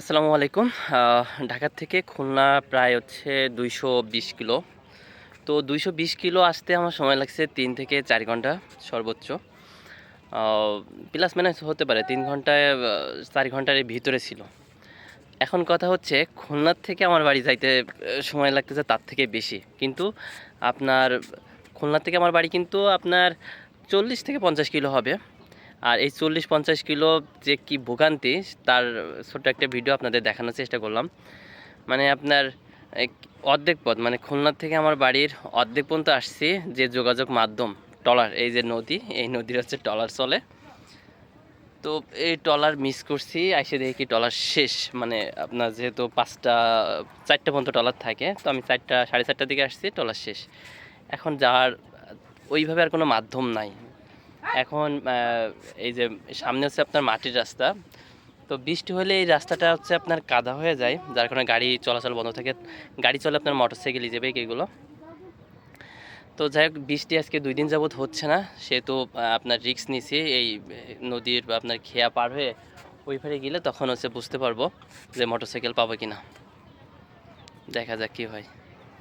আসসালামু আলাইকুম। ঢাকার থেকে খুলনা প্রায় হচ্ছে দুইশো বিশ কিলো। তো দুইশো বিশ কিলো আসতে আমার সময় লাগছে তিন থেকে চার ঘণ্টা সর্বোচ্চ। প্লাস মাইনাস হতে পারে, তিন ঘন্টায় চার ঘণ্টার ভিতরে ছিল। এখন কথা হচ্ছে, খুলনার থেকে আমার বাড়ি যাইতে সময় লাগতেছে তার থেকে বেশি। কিন্তু আপনার, খুলনার থেকে আমার বাড়ি কিন্তু আপনার চল্লিশ থেকে পঞ্চাশ কিলো হবে। আর এই চল্লিশ পঞ্চাশ কিলো যে কি ভোগান্তি, তার ছোট্ট একটা ভিডিও আপনাদের দেখানোর চেষ্টা করলাম। মানে আপনার অর্ধেক পথ মানে খুলনা থেকে আমার বাড়ির অর্ধেক পর্যন্ত আসছি যে যোগাযোগ মাধ্যম টলার এই যে নদী, এই নদীর হচ্ছে টলার চলে। তো এই টলার মিস করছি, আইসে দেখি টলার শেষ মানে আপনার যেহেতু পাঁচটা, চারটা পর্যন্ত টলার থাকে, তো আমি চারটা, সাড়ে চারটার দিকে আসছি টলার শেষ। এখন যাওয়ার, ওইভাবে আর কোনো মাধ্যম নাই। এখন এই যে সামনে হচ্ছে আপনার মাটির রাস্তা। তো বৃষ্টি হলে এই রাস্তাটা হচ্ছে আপনার কাদা হয়ে যায়, যার কারণে গাড়ি চলাচল বন্ধ থাকে। গাড়ি চলে আপনার মোটর সাইকেল হিসেবে এগুলো। তো যাই হোক, বৃষ্টি আজকে দুই দিন যাবত হচ্ছে না। সেহেতু আপনার রিক্স নিছি, এই নদীর বা আপনার খেয়া পার হয়ে ওই পারে গেলে তখন হচ্ছে বুঝতে পারব যে মোটর সাইকেল পাবো কিনা। দেখা যাক কী হয়।